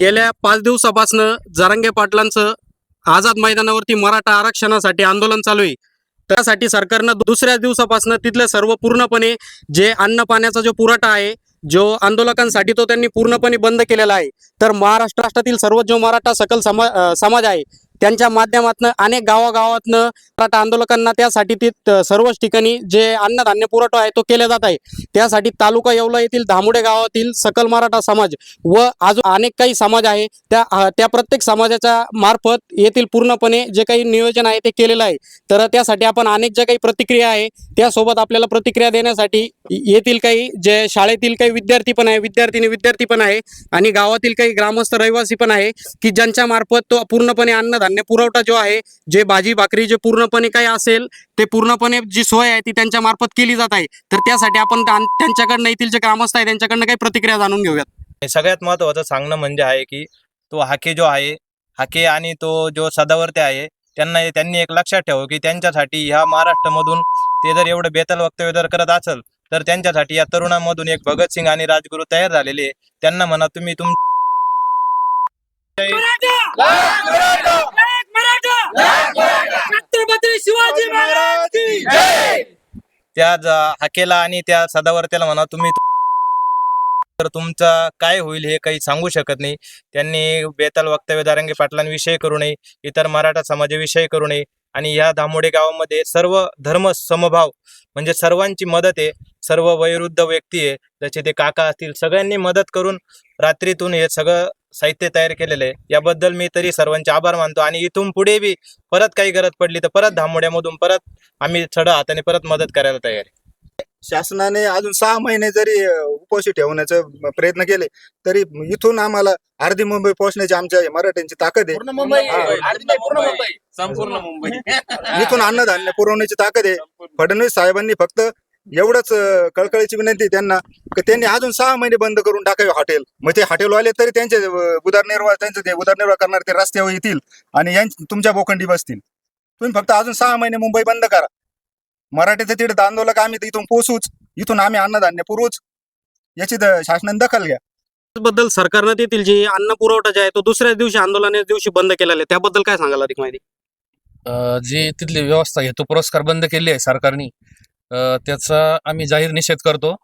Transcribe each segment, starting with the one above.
गेल्या पाच दिवसापासनं जरांगे पाटलांचं आझाद मैदानावरती मराठा आरक्षणासाठी आंदोलन चालू आहे. त्यासाठी सरकारनं दुसऱ्या दिवसापासून तिथलं सर्व पूर्णपणे जे अन्न पाण्याचा जो पुरवठा आहे जो आंदोलकांसाठी तो त्यांनी पूर्णपणे बंद केलेला आहे. तर महाराष्ट्र राष्ट्रातील सर्व जो मराठा सकल समा समाज आहे त्यांच्या माध्यमातून अनेक गावागावातनं मराठा आंदोलकांना त्यासाठी ती सर्वच ठिकाणी जे अन्नधान्य पुरवठा आहे तो केला जात आहे. त्यासाठी तालुका येवला येथील धामुडे गावातील सकल मराठा समाज व अजून अनेक काही समाज आहे त्या त्या प्रत्येक समाजाच्या मार्फत येथील पूर्णपणे जे काही नियोजन आहे ते केलेलं आहे. तर त्यासाठी आपण अनेक ज्या काही प्रतिक्रिया आहे त्यासोबत आपल्याला प्रतिक्रिया देण्यासाठी येथील काही जे शाळेतील काही विद्यार्थी पण आहे विद्यार्थिनी विद्यार्थी पण आहे आणि गावातील काही ग्रामस्थ रहिवासी पण आहे की ज्यांच्या मार्फत तो पूर्णपणे अन्नधान्य पुरवठा जो आहे जे भाजी भाकरी जे पूर्णपणे काही असेल ते पूर्णपणे जी सोय आहे ती त्यांच्या मार्फत केली जात आहे. तर त्यासाठी आपण त्या- त्यांच्याकडनं येथील जे ग्रामस्थ आहे त्यांच्याकडनं काही प्रतिक्रिया जाणून घेऊयात. सगळ्यात महत्त्वाचं सांगणं म्हणजे आहे की तो हाके जो आहे हाके आणि तो जो सदावर्ते आहे त्यांना त्यांनी एक लक्षात ठेवावं की त्यांच्यासाठी ह्या महाराष्ट्रामधून ते जर एवढं बेताल वक्तव्य जर करत असेल तर त्यांच्यासाठी या तरुणांमधून एक भगतसिंग आणि राजगुरू तयार झालेले आहे. त्यांना म्हणा तुम्ही तुम छत्रपती शिवाजी महाराज की त्या हाकेला आणि त्या सदावर्त्याला म्हणा तुम्ही तर तुमचा काय होईल हे काही सांगू शकत नाही. त्यांनी बेताल वक्तव्य दारंगे पाटलांविषयी करू नये इतर मराठा समाजाविषयी करू नये आणि या धामोडे गावामध्ये सर्व धर्म समभाव म्हणजे सर्वांची मदत आहे. सर्व वयोवृद्ध व्यक्ती आहे. जसे ते काका असतील सगळ्यांनी मदत करून रात्रीतून हे सगळं साहित्य तयार केलेलं आहे. याबद्दल मी तरी सर्वांचे आभार मानतो आणि इथून पुढे बी परत काही गरज पडली तर परत धामोड्यामधून परत आम्ही चढ हाताने परत मदत करायला तयार आहे. शासनाने अजून सहा महिने जरी उपोषी ठेवण्याचे प्रयत्न केले तरी इथून आम्हाला अर्धी मुंबई पोहोचण्याची आमच्या मराठ्यांची ताकद आहे. पूर्ण मुंबई. अर्धी नाही, पूर्ण मुंबई. संपूर्ण मुंबई. इथून अन्नधान्य पुरवण्याची ताकद आहे. फडणवीस साहेबांनी फक्त एवढंच कळकळीची विनंती आहे त्यांना की त्यांनी अजून सहा महिने बंद करून टाकावे हॉटेल. मग ते हॉटेलवाले तरी त्यांचे उदरनिर्वाह त्यांचे ते उदरनिर्वाह करणार ते रस्त्यावर येतील आणि यां तुमच्या बोखंडी बसतील. तुम्ही फक्त अजून सहा महिने मुंबई बंद करा. मराठीचे तिथे आंदोलक आम्ही तर इथून पोचूच इथून आम्ही अन्नधान्य पुरवूच. याची शासनाने दखल घ्या. बद्दल सरकारनं तेथील जे अन्न पुरवठा जे आहे तो दुसऱ्या दिवशी आंदोलनाच्या दिवशी बंद केलेला आहे. त्याबद्दल काय सांगाल अधिक माहिती? अ, जी तिथली व्यवस्था हेतू पुरस्कार बंद केली आहे सरकारने. त्याचा आम्ही जाहीर निषेध करतो.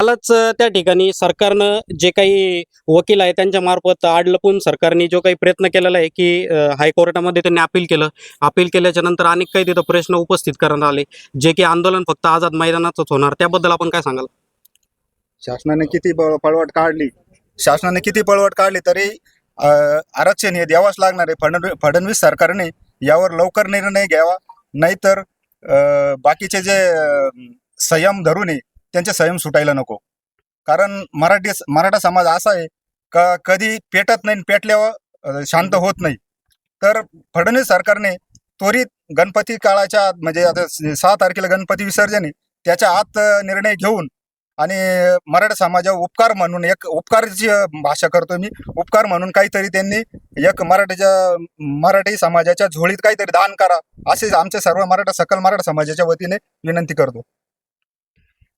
कालच त्या ठिकाणी सरकारनं जे काही वकील आहे त्यांच्या मार्फत आड लपून सरकारने जो काही प्रयत्न केलेला आहे की हायकोर्टामध्ये त्यांनी अपील केलं. अपील केल्याच्यानंतर अनेक काही तिथं प्रश्न उपस्थित करण्यात आले. जे की आंदोलन फक्त आझाद मैदानातच होणार. त्याबद्दल आपण काय सांगाल? शासनाने किती पळवाट काढली? शासनाने किती पळवाट काढली तरी आरक्षण हे द्यावाच लागणार आहे. फडणवीस सरकारने यावर लवकर निर्णय घ्यावा. नाहीतर बाकीचे जे संयम धरून आहे त्यांचे संयम सुटायला नको. कारण मराठी मराठा समाज असा आहे का कधी पेटत नाही पेटल्यावर शांत होत नाही. तर फडणवीस सरकारने त्वरित गणपती काळाच्या म्हणजे आता सहा तारखेला गणपती विसर्जन आहे त्याच्या आत निर्णय घेऊन आणि मराठा समाजावर उपकार म्हणून एक उपकारची भाषा करतो मी. उपकार म्हणून काहीतरी त्यांनी एक मराठीच्या मराठी समाजाच्या झोळीत काहीतरी दान करा असेच आमच्या सर्व मराठा सकल मराठा समाजाच्या वतीने विनंती करतो.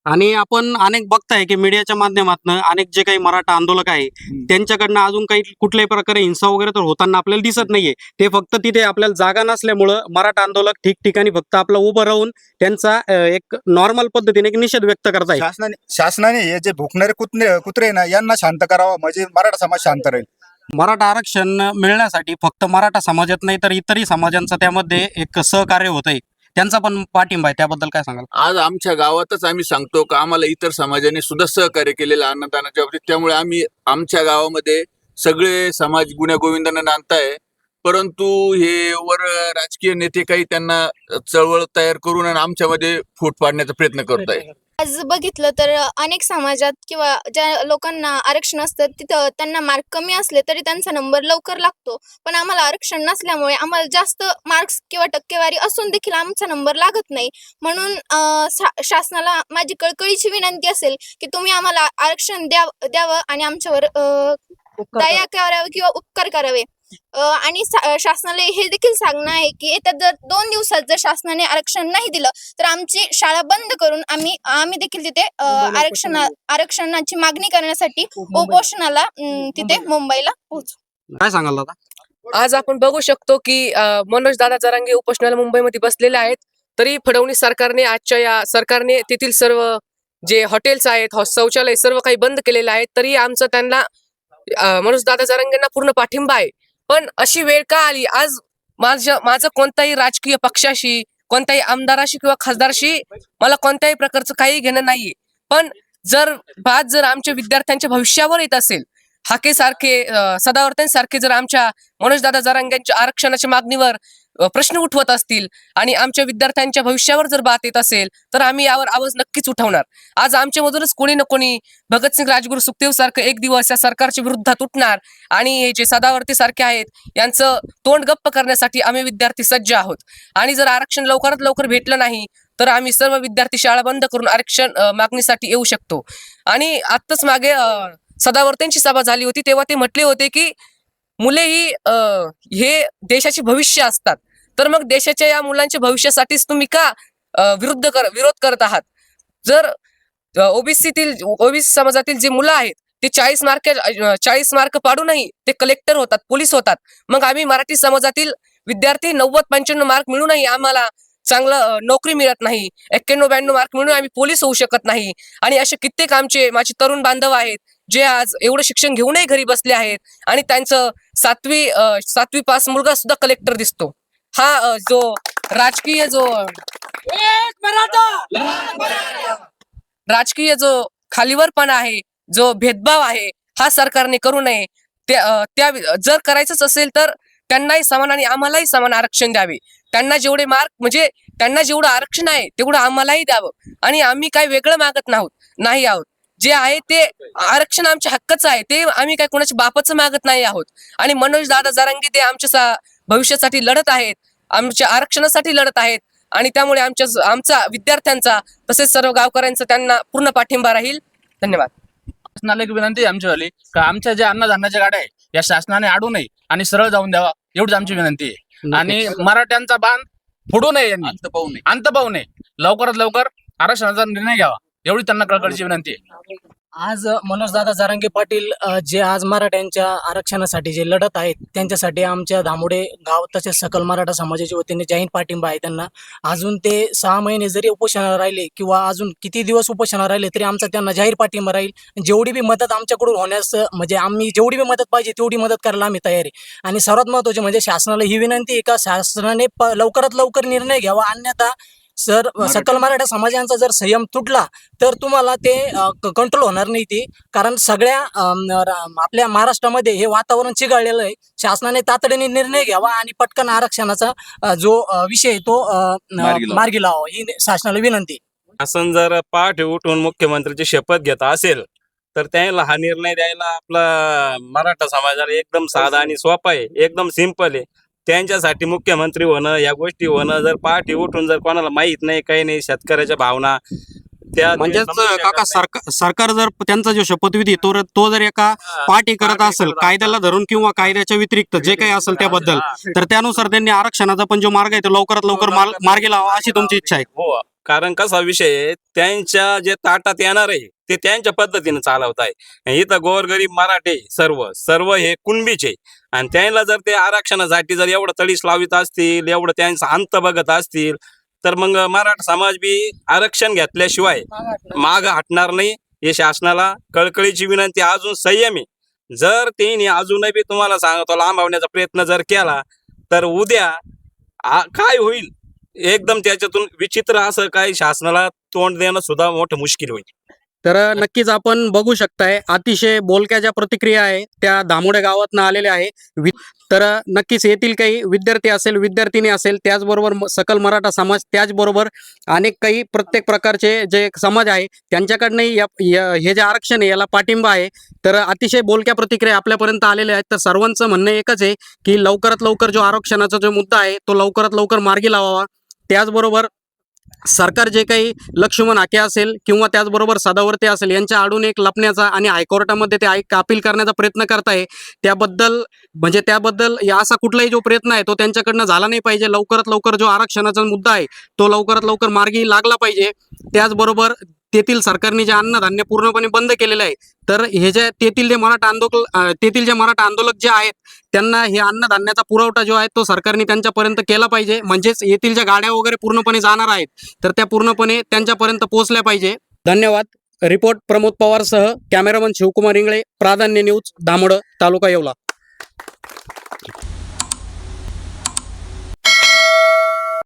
आणि आपण अनेक बघताय की मीडियाच्या माध्यमातून अनेक जे काही मराठा आंदोलक आहे त्यांच्याकडनं अजून काही कुठल्याही प्रकारे हिंसा वगैरे तर होताना आपल्याला दिसत नाहीये. ते फक्त तिथे आपल्याला जागा नसल्यामुळं मराठा आंदोलक ठिकठिकाणी फक्त आपलं उभं राहून त्यांचा एक नॉर्मल पद्धतीने एक निषेध व्यक्त करताय शासनाने शासनाने हे जे भुकणारे कुत्रे कुत्रे ना यांना शांत करावा म्हणजे मराठा समाज शांत राहील. मराठा आरक्षण मिळण्यासाठी फक्त मराठा समाजात नाही तर इतरही समाजांचं त्यामध्ये एक सहकार्य होत आहे त्यांचा पण पाठिंबा आहे त्याबद्दल काय सांगाल? आज आमच्या गावातच आम्ही सांगतो का आम्हाला इतर समाजाने सुद्धा सहकार्य केलेलं अन्नदानाच्या बाबतीत. त्यामुळे आम्ही आमच्या गावामध्ये सगळे समाज गुण्या गोविंदाने नांदताय. परंतु हे वर राजकीय नेते काही त्यांना चळवळ तयार करून आणि आमच्यामध्ये फूट पाडण्याचा प्रयत्न करत आहे आज बघितलं तर अनेक समाजात किंवा ज्या लोकांना आरक्षण असतं तिथं त्यांना मार्क कमी असले तरी त्यांचा नंबर लवकर लागतो. पण आम्हाला आरक्षण नसल्यामुळे आम्हाला जास्त मार्क्स किंवा टक्केवारी असून देखील आमचा नंबर लागत नाही. म्हणून शासनाला माझी कळकळीची विनंती असेल की तुम्ही आम्हाला आरक्षण द्या द्यावं आणि आमच्यावर दया करावी किंवा उपकार करावे. आणि शासनाला हे देखील सांगणं आहे की येत्या जर दोन दिवसात जर शासनाने आरक्षण नाही दिलं तर आमची शाळा बंद करून आम्ही आम्ही देखील तिथे आरक्षण आरक्षणाची मागणी करण्यासाठी उपोषणाला तिथे मुंबईला. पोहोचू. काय सांगाल दादा? आज आपण बघू शकतो की मनोज दादा जरांगे उपोषणाला मुंबईमध्ये बसलेले आहेत. तरी फडणवीस सरकारने आजच्या या सरकारने तेथील सर्व जे हॉटेल्स आहेत शौचालय सर्व काही बंद केलेले आहेत. तरी आमचं त्यांना मनोज दादा जरांगेंना पूर्ण पाठिंबा आहे. पण अशी वेळ का आली? आज माझ्या माझं कोणत्याही राजकीय पक्षाशी कोणत्याही आमदाराशी किंवा खासदारशी मला कोणत्याही प्रकारचं काही घेणं नाहीये. पण जर बाद जर आमच्या विद्यार्थ्यांच्या भविष्यावर येत असेल हाके सारखे सदावर्तन जर आमच्या मनोजदादा जरांग्यांच्या आरक्षणाच्या मागणीवर प्रश्न उठवत असतील आणि आमच्या विद्यार्थ्यांच्या भविष्यावर जर बात येत असेल तर आम्ही यावर आवाज नक्कीच उठवणार. आज आमच्यामधूनच कोणी ना कोणी भगतसिंग राजगुरू सुखदेव सारखं एक दिवस या सरकारच्या विरुद्धात उठणार आणि हे जे सदावर्ती सारखे आहेत यांचं तोंड गप्प करण्यासाठी आम्ही विद्यार्थी सज्ज आहोत. आणि जर आरक्षण लवकरात लवकर भेटलं नाही तर आम्ही सर्व विद्यार्थी शाळा बंद करून आरक्षण मागणीसाठी येऊ शकतो. आणि आत्ताच मागे सदावर्त्यांची सभा झाली होती तेव्हा ते म्हटले होते की मुले ही अ, हे देशाचे भविष्य असतात. तर मग देशाच्या या मुलांच्या भविष्यासाठीच तुम्ही का विरुद्ध कर विरोध करत आहात? जर ओबीसीतील ओबीसी समाजातील जे मुलं आहेत ते चाळीस मार्क चाळीस मार्क पाडूनही ते कलेक्टर होतात पोलीस होतात. मग आम्ही मराठी समाजातील विद्यार्थी नव्वद पंच्याण्णव मार्क मिळूनही आम्हाला चांगलं नोकरी मिळत नाही. एक्क्याण्णव ब्याण्णव मार्क मिळून आम्ही पोलीस होऊ शकत नाही. आणि असे कित्येक आमचे माझे तरुण बांधव आहेत जे आज एवढं शिक्षण घेऊनही घरी बसले आहेत आणि त्यांचं सातवी सातवी पास मुलगा सुद्धा कलेक्टर दिसतो. हा जो राजकीय जो राजकीय जो खालीवरपणा आहे जो भेदभाव आहे हा सरकारने करू नये. त्या जर करायचंच असेल तर त्यांनाही समान आणि आम्हालाही समान आरक्षण द्यावे. त्यांना जेवढे मार्क म्हणजे त्यांना जेवढं आरक्षण आहे तेवढं आम्हालाही द्यावं. आणि आम्ही काही वेगळं मागत नाहोत नाही आहोत. जे आहे ते आरक्षण आमच्या हक्कच आहे ते आम्ही काय कोणाच्या बापाचं मागत नाही आहोत. आणि मनोज दादा जारांगी ते आमच्या भविष्यासाठी लढत आहेत आमच्या आरक्षणासाठी लढत आहेत. आणि त्यामुळे आमच्या आमचा विद्यार्थ्यांचा तसेच सर्व गावकऱ्यांचा त्यांना पूर्ण पाठिंबा राहील. धन्यवाद. शासनाला एक विनंती आहे आमच्यावाली का आमच्या ज्या अन्नधान्याच्या गाड्या आहे या शासनाने आडू नये आणि सरळ जाऊन द्यावा एवढीच आमची विनंती आहे. आणि मराठ्यांचा बांध फोडू नये अंत पाहू नये. अंत पाहू नये. लवकरात लवकर आरक्षणाचा निर्णय घ्यावा. एवढी त्यांना कळकळीची विनंती आहे. आज मनोजदादा जारांगे पाटील जे आज मराठ्यांच्या आरक्षणासाठी जे लढत आहेत त्यांच्यासाठी आमच्या धामोडे गाव तसेच सकल मराठा समाजाच्या वतीने जाहीर पाठिंबा आहे त्यांना. अजून ते सहा महिने जरी उपोषणाला राहिले किंवा अजून किती दिवस उपोषणाला राहिले तरी आमचा त्यांना जाहीर पाठिंबा राहील. जेवढी बी मदत आमच्याकडून होण्यास म्हणजे आम्ही जेवढी बी मदत पाहिजे तेवढी मदत करायला आम्ही तयार आहे. आणि सर्वात महत्त्वाचे म्हणजे शासनाला ही विनंती आहे का शासनाने प- लवकरात लवकर निर्णय घ्यावा अन्यथा सर सकल मराठा समाजांचा जर संयम तुटला तर तुम्हाला ते कंट्रोल होणार नाही ती. कारण सगळ्या आपल्या महाराष्ट्रामध्ये हे वातावरण चिघळलेलं आहे. शासनाने तातडीने निर्णय घ्यावा आणि पटकन आरक्षणाचा जो विषय आहे तो मार्गी लावा. ही शासनाला विनंती. शासन जर पहाटे उठून मुख्यमंत्र्याची शपथ घेत असेल तर त्याला हा निर्णय द्यायला आपला मराठा समाजाला एकदम साधा आणि सोपा आहे. एकदम सिंपल आहे. त्यांच्यासाठी मुख्यमंत्री होणं या गोष्टी होणं जर पहाटे उठून जर कोणाला माहीत नाही काही नाही शेतकऱ्याच्या भावना त्या म्हणजेच शकत काका. सरकार सरकार जर त्यांचा जो शपथविधी तो तो जर एका पाठी करत पाठी असेल कायद्याला धरून किंवा कायद्याच्या व्यतिरिक्त जे काही असेल त्याबद्दल. तर त्यानुसार त्यांनी आरक्षणाचा पण जो मार्ग आहे तो लवकरात लवकर मार्गी लावा अशी तुमची इच्छा आहे हो कारण कसा विषय आहे त्यांच्या जे ताटात येणार आहे ते त्यांच्या पद्धतीने चालवत आहे इथं गोरगरीब मराठे सर्व सर्व हे कुणबीचे आणि त्यांना जर ते आरक्षणासाठी जर एवढं तळीस लावित असतील एवढं त्यांचा अंत बघत असतील तर मग मराठा समाज बी आरक्षण घेतल्याशिवाय माग हटणार नाही. हे शासनाला कळकळीची विनंती अजून संयमी जर त्यांनी अजूनही बी तुम्हाला सांगतो लांबवण्याचा प्रयत्न जर केला तर उद्या काय होईल? एकदम त्याच्यातून विचित्र असं काही शासनाला तोंड देणं सुद्धा मोठं मुश्किल होईल. तर नक्कीच आपण बघू शकताय अतिशय बोलक्या ज्या प्रतिक्रिया आहे त्या दामोडे गावातनं आलेल्या आहे. वि- तर नक्कीच येथील काही विद्यार्थी असेल विद्यार्थिनी असेल त्याचबरोबर सकल मराठा समाज त्याचबरोबर अनेक काही प्रत्येक प्रकारचे जे समाज आहे त्यांच्याकडनंही या या- हे जे आरक्षण आहे याला पाठिंबा आहे. तर अतिशय बोलक्या प्रतिक्रिया आपल्यापर्यंत आलेल्या आहेत. तर सर्वांचं म्हणणं एकच आहे की लवकरात लवकर जो आरक्षणाचा जो मुद्दा आहे तो लवकरात लवकर मार्गी लावावा. त्याचबरोबर सरकार जे काही लक्ष्मण आके असेल किंवा त्याचबरोबर सदावर्ते असेल यांच्या आडून एक लपण्याचा आणि हायकोर्टामध्ये ते ऐक अपील करण्याचा प्रयत्न करताय त्याबद्दल म्हणजे त्याबद्दल या असा कुठलाही जो प्रयत्न आहे तो त्यांच्याकडनं झाला नाही पाहिजे. लवकरात लवकर जो आरक्षणाचा मुद्दा आहे तो लवकरात लवकर मार्गी लागला पाहिजे. त्याचबरोबर तेथील सरकारने जे अन्नधान्य पूर्णपणे बंद केलेलं आहे तर हे जे तेथील जे मराठा आंदोलन तेथील जे मराठा आंदोलक जे आहेत त्यांना हे अन्नधान्याचा पुरवठा जो आहे तो सरकारने त्यांच्यापर्यंत केला पाहिजे. म्हणजेच येथील ज्या गाड्या वगैरे पूर्णपणे जाणार आहेत तर त्या पूर्णपणे त्यांच्यापर्यंत पोहोचल्या पाहिजे. धन्यवाद. रिपोर्ट प्रमोद पवारसह कॅमेरामन शिवकुमार इंगळे प्राधान्य न्यूज दामोड तालुका येवला.